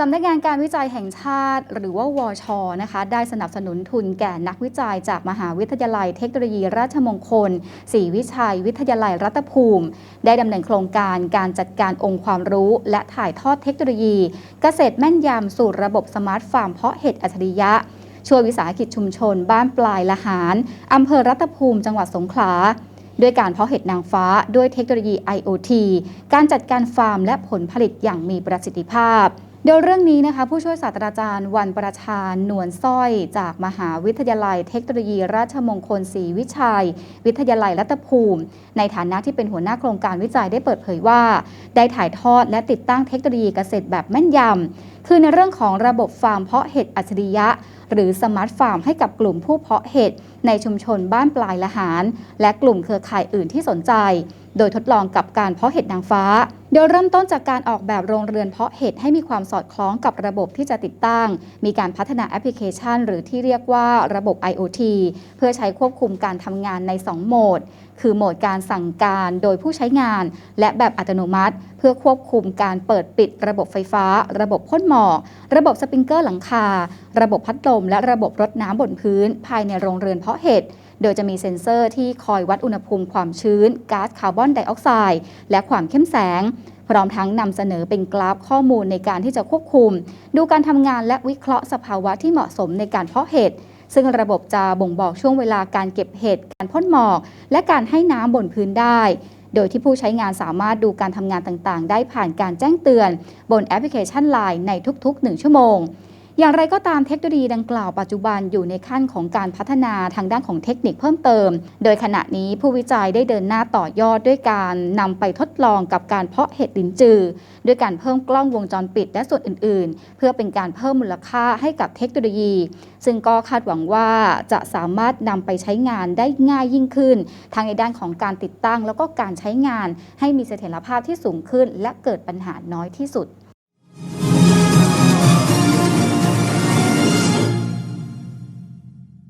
สำนักงานการวิจัยแห่งชาติ หรือว่าวชนะคะ ได้สนับสนุนทุนแก่นักวิจัยจากมหาวิทยาลัยเทคโนโลยีราชมงคลศรีวิชัย วิทยาลัยรัตภูมิ ได้ดำเนินโครงการการจัดการองค์ความรู้ และถ่ายทอดเทคโนโลยี เกษตรแม่นยำสู่ระบบสมาร์ทฟาร์มเพาะเห็ดอัจฉริยะ ช่วยวิสาหกิจชุมชน บ้านปลายละหารอำเภอรัตภูมิ จังหวัดสงขลาด้วยการเพาะเห็ดนางฟ้าด้วยเทคโนโลยี IoT การจัดการฟาร์มและผลผลิตอย่างมีประสิทธิภาพ โดยเรื่องนี้นะคะผู้ช่วยศาสตราจารย์วันประชานวลสร้อย จากมหาวิทยาลัยเทคโนโลยี ราชมงคลศรีวิชัย วิทยาลัยรัตภูมิ ในฐานะที่เป็นหัวหน้าโครงการวิจัยได้เปิดเผยว่า ได้ถ่ายทอดและติดตั้งเทคโนโลยีเกษตรแบบแม่นยำคือในเรื่องของระบบฟาร์มเพาะเห็ดอัจฉริยะ หรือสมาร์ทฟาร์มให้กับกลุ่มผู้เพาะเห็ดในชุมชนบ้านปลายละหาร และกลุ่มเครือข่ายอื่นที่สนใจ โดยทดลองกับการเพาะเห็ดนางฟ้า โดยเริ่มต้นจากการออกแบบโรงเรือนเพาะเห็ดให้มีความสอดคล้องกับระบบที่จะติดตั้ง มีการพัฒนาแอปพลิเคชัน หรือที่เรียกว่าระบบ IoT เพื่อใช้ควบคุมการทำงานใน 2 โหมด คือโหมดการสั่งการโดยผู้ใช้งาน และแบบอัตโนมัติ เพื่อควบคุมการเปิดปิดระบบไฟฟ้า ระบบพ่นหมอก ระบบสปริงเกอร์หลังคา ระบบพัดลมและระบบรดน้ำบนพื้น ภายในโรงเรือนเพาะเห็ด โดยจะมีเซ็นเซอร์ที่คอยวัดอุณหภูมิความชื้นก๊าซคาร์บอนไดออกไซด์และความเข้มแสง พร้อมทั้งนำเสนอเป็นกราฟข้อมูลในการที่จะควบคุม ดูการทำงานและวิเคราะห์สภาวะที่เหมาะสมในการเพาะเห็ดซึ่งระบบจะบ่งบอกช่วงเวลาการเก็บเห็ด การพ่นหมอก และการให้น้ำบนพื้นได้ โดยที่ผู้ใช้งานสามารถดูการทำงานต่างๆ ได้ผ่านการแจ้งเตือน บนแอปพลิเคชัน Line ในทุกๆ 1 ชั่วโมง อย่างไรก็ตามเทคโนโลยีดังกล่าวปัจจุบันอยู่ในขั้นของการพัฒนาทางด้านของเทคนิคเพิ่มเติม โดยขณะนี้ผู้วิจัยได้เดินหน้าต่อยอดด้วยการนำไปทดลองกับการเพาะเห็ดลิ้นจือ ด้วยการเพิ่มกล้องวงจรปิดและส่วนอื่น ๆ เพื่อเป็นการเพิ่มมูลค่าให้กับเทคโนโลยี ซึ่งก็คาดหวังว่าจะสามารถนำไปใช้งานได้ง่ายยิ่งขึ้น ทั้งในด้านของการติดตั้งแล้วก็การใช้งาน ให้มีเสถียรภาพที่สูงขึ้น และเกิดปัญหาน้อยที่สุด